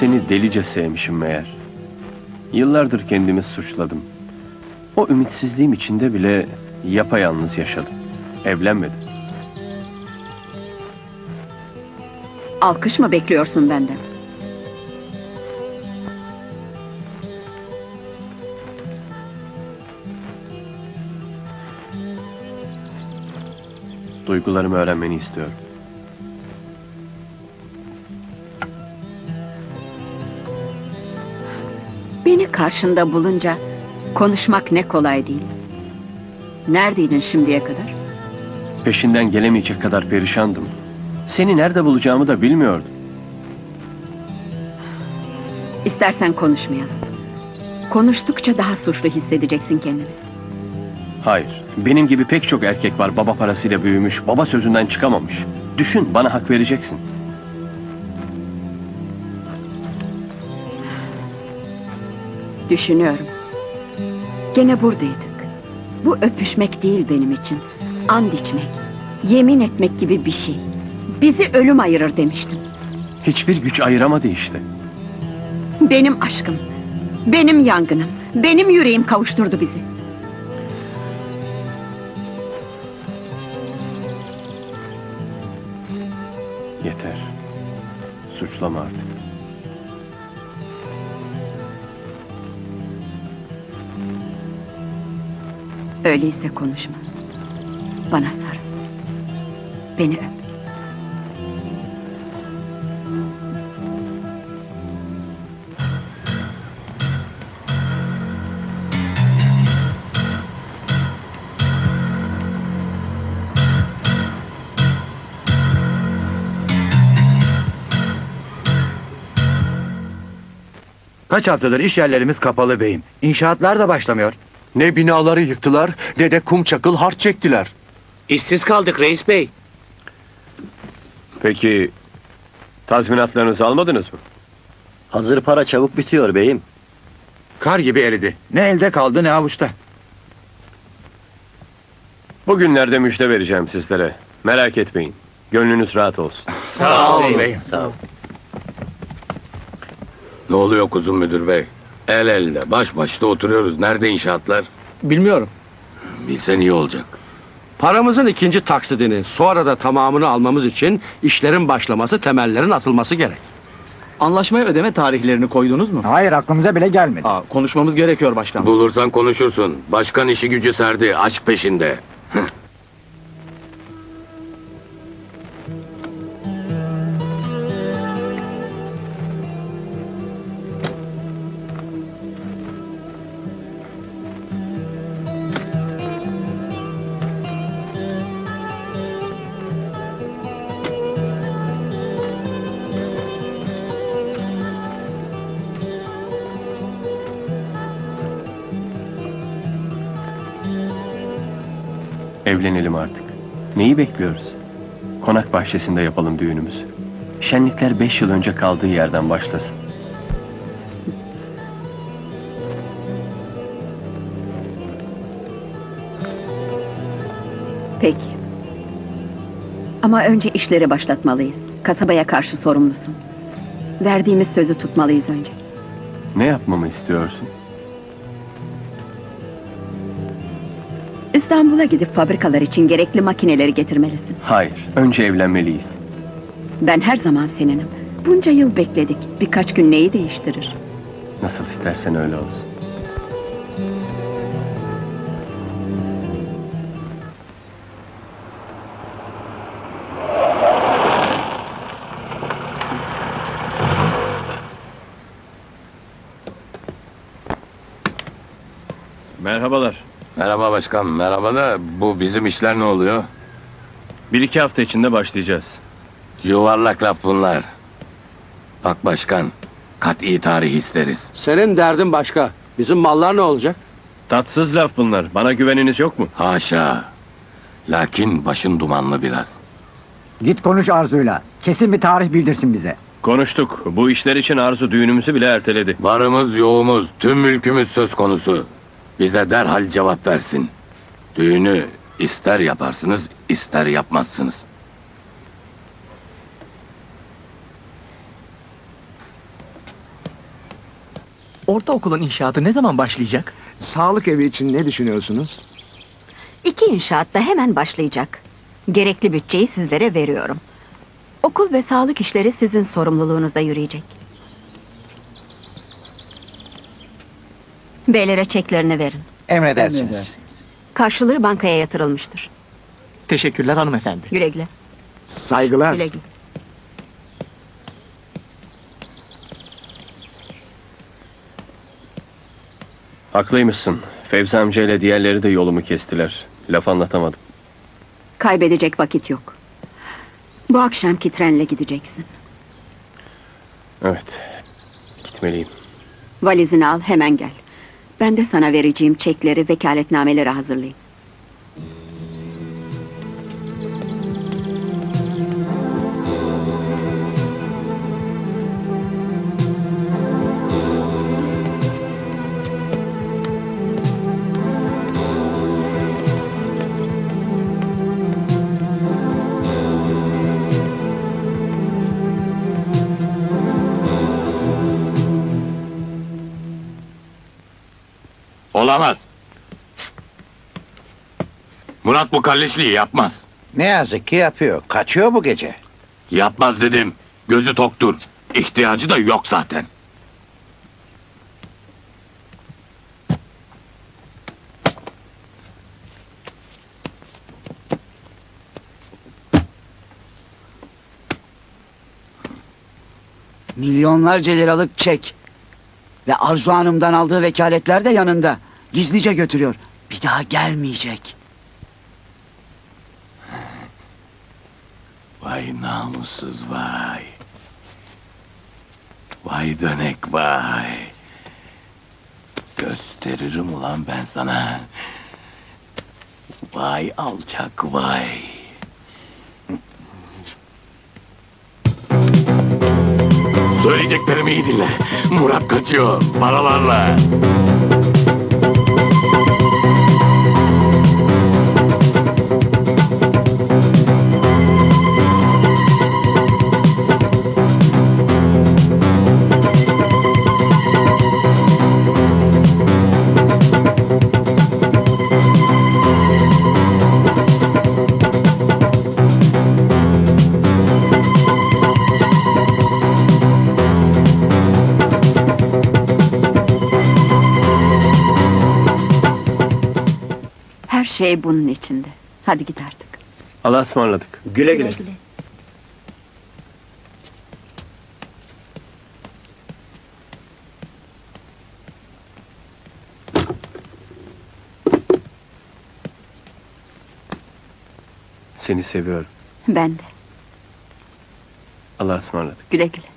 Seni delice sevmişim meğer. Yıllardır kendimi suçladım. O ümitsizliğim içinde bile yapayalnız yaşadım. Evlenmedim. Alkış mı bekliyorsun benden? Duygularımı öğrenmeni istiyorum. Beni karşında bulunca konuşmak ne kolay değil. Neredeydin şimdiye kadar? Peşinden gelemeyecek kadar perişandım. Seni nerede bulacağımı da bilmiyordum. İstersen konuşmayalım. Konuştukça daha suçlu hissedeceksin kendini. Hayır, benim gibi pek çok erkek var baba parasıyla büyümüş, baba sözünden çıkamamış. Düşün, bana hak vereceksin. Düşünüyorum. Gene buradaydık. Bu öpüşmek değil benim için. And içmek, yemin etmek gibi bir şey. Bizi ölüm ayırır demiştim. Hiçbir güç ayıramadı işte. Benim aşkım, benim yangınım, benim yüreğim kavuşturdu bizi. Yeter. Suçlama artık. Öyleyse konuşma. Bana sar. Beni öp. Kaç haftadır iş yerlerimiz kapalı beyim. İnşaatlar da başlamıyor. Ne binaları yıktılar ne de kum çakıl harç çektiler. İşsiz kaldık reis bey. Peki, tazminatlarınızı almadınız mı? Hazır para çabuk bitiyor beyim. Kar gibi eridi. Ne elde kaldı ne avuçta. Bugünlerde müjde vereceğim sizlere. Merak etmeyin. Gönlünüz rahat olsun. Sağ ol beyim. Sağ ol. Ne oluyor kuzum müdür bey? El elde, baş başta oturuyoruz. Nerede inşaatlar? Bilmiyorum. Bilsen iyi olacak. Paramızın ikinci taksidini sonra da tamamını almamız için işlerin başlaması, temellerin atılması gerek. Anlaşmaya ödeme tarihlerini koydunuz mu? Hayır aklımıza bile gelmedi. Aa, konuşmamız gerekiyor başkan. Bulursan konuşursun. Başkan işi gücü serdi, aşk peşinde. Evlenelim artık. Neyi bekliyoruz? Konak bahçesinde yapalım düğünümüzü. Şenlikler beş yıl önce kaldığı yerden başlasın. Peki. Ama önce işleri başlatmalıyız. Kasabaya karşı sorumlusun. Verdiğimiz sözü tutmalıyız önce. Ne yapmamı istiyorsun? İstanbul'a gidip fabrikalar için gerekli makineleri getirmelisin. Hayır, önce evlenmeliyiz. Ben her zaman seninim. Bunca yıl bekledik. Birkaç gün neyi değiştirir? Nasıl istersen öyle olsun. Merhabalar. Merhaba başkan, merhaba da bu bizim işler ne oluyor? Bir iki hafta içinde başlayacağız. Yuvarlak laf bunlar. Bak başkan, kat'i tarih isteriz. Senin derdin başka. Bizim mallar ne olacak? Tatsız laf bunlar. Bana güveniniz yok mu? Haşa. Lakin başın dumanlı biraz. Git konuş Arzu'yla. Kesin bir tarih bildirsin bize. Konuştuk. Bu işler için Arzu düğünümüzü bile erteledi. Varımız yoğumuz, tüm mülkümüz söz konusu. Bize derhal cevap versin. Düğünü ister yaparsınız, ister yapmazsınız. Ortaokulun inşaatı ne zaman başlayacak? Sağlık evi için ne düşünüyorsunuz? İki inşaat da hemen başlayacak. Gerekli bütçeyi sizlere veriyorum. Okul ve sağlık işleri sizin sorumluluğunuzda yürüyecek. Beylere çeklerini verin. Emredersiniz. Karşılığı bankaya yatırılmıştır. Teşekkürler hanımefendi. Güle güle. Saygılar. Güle güle. Haklıymışsın. Fevzi amcayla diğerleri de yolumu kestiler. Laf anlatamadım. Kaybedecek vakit yok. Bu akşamki trenle gideceksin. Evet. Gitmeliyim. Valizini al hemen gel. Ben de sana vereceğim çekleri, vekaletnameleri hazırlayayım. Olamaz. Murat bu kalleşliği yapmaz. Ne yazık ki yapıyor. Kaçıyor bu gece. Yapmaz dedim. Gözü toktur. İhtiyacı da yok zaten. Milyonlarca liralık çek. Ve Arzu Hanım'dan aldığı vekaletler de yanında. Gizlice götürüyor. Bir daha gelmeyecek. Vay namussuz vay. Vay dönek vay. Gösteririm ulan ben sana. Vay alçak vay. Söyleyeceklerimi iyi dinle. Murat kaçıyor paralarla. Şey bunun içinde. Hadi git artık. Allah'a ısmarladık. Güle güle. Seni seviyorum. Ben de. Allah'a ısmarladık. Güle güle.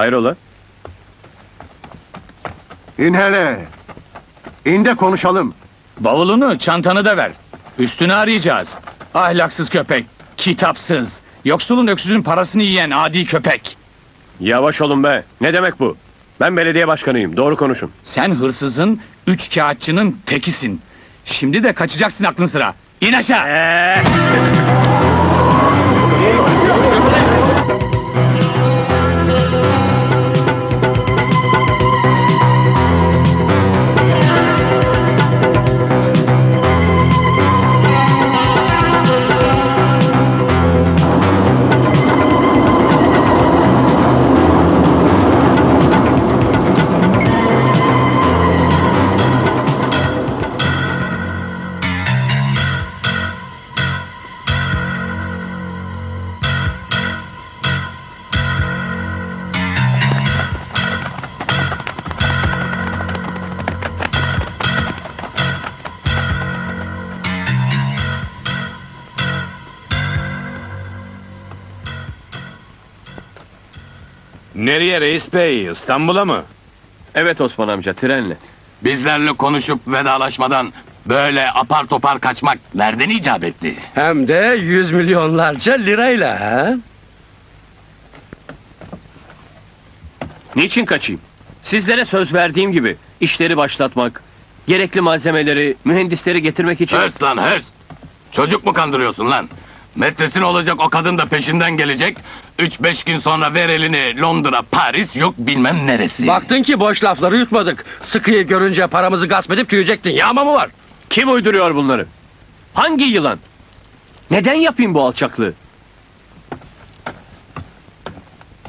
Hayrola? İn hele. İn de konuşalım. Bavulunu, çantanı da ver. Üstünü arayacağız. Ahlaksız köpek, kitapsız, yoksulun öksüzün parasını yiyen adi köpek. Yavaş olun be. Ne demek bu? Ben belediye başkanıyım. Doğru konuşun. Sen hırsızın, üç kağıtçının tekisin. Şimdi de kaçacaksın aklın sıra. İn aşağı. Nereye reis bey? İstanbul'a mı? Evet Osman amca trenle. Bizlerle konuşup vedalaşmadan böyle apar topar kaçmak nereden icap etti? Hem de yüz milyonlarca lirayla ha? Niçin kaçayım? Sizlere söz verdiğim gibi işleri başlatmak, gerekli malzemeleri, mühendisleri getirmek için... Hörs lan hörs! Çocuk mu kandırıyorsun lan? Metresin olacak o kadın da peşinden gelecek. Üç beş gün sonra ver elini Londra, Paris yok bilmem neresi. Baktın ki boş lafları yutmadık. Sıkıyı görünce paramızı gasp edip tüyecektin. Yağma mı var? Kim uyduruyor bunları? Hangi yılan? Neden yapayım bu alçaklığı?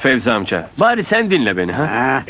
Fevzi amca, bari sen dinle beni ha.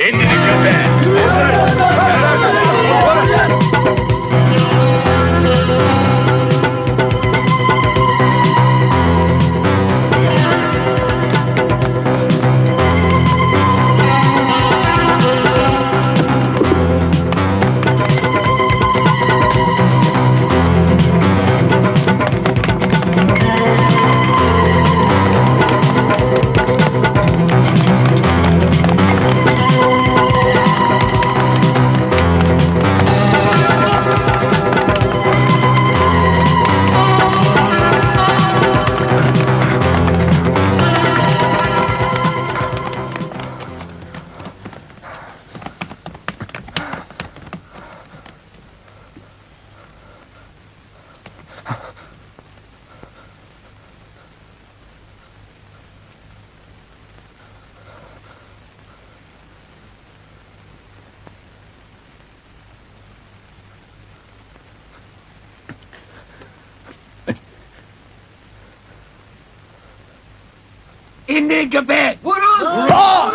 you need your bed. What on?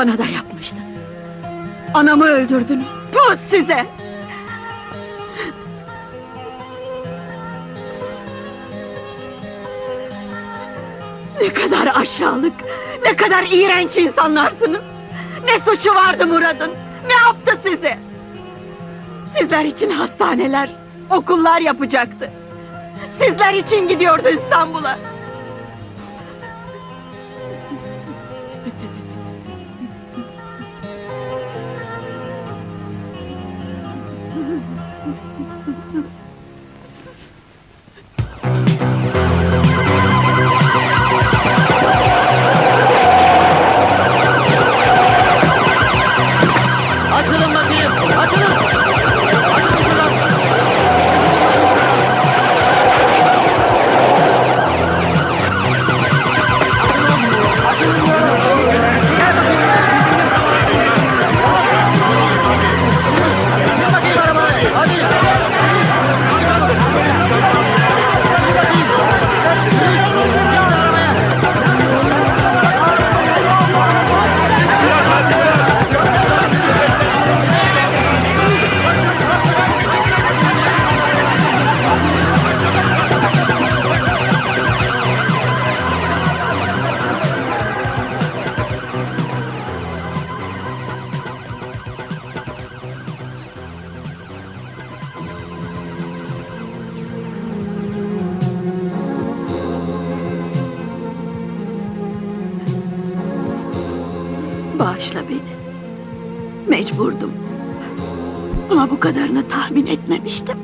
Bana da yapmıştın. Anamı öldürdünüz. Puh size! Ne kadar aşağılık, ne kadar iğrenç insanlarsınız. Ne suçu vardı Murat'ın? Ne yaptı size? Sizler için hastaneler, okullar yapacaktı. Sizler için gidiyordu İstanbul'a. Bağışla beni. Mecburdum. Ama bu kadarını tahmin etmemiştim.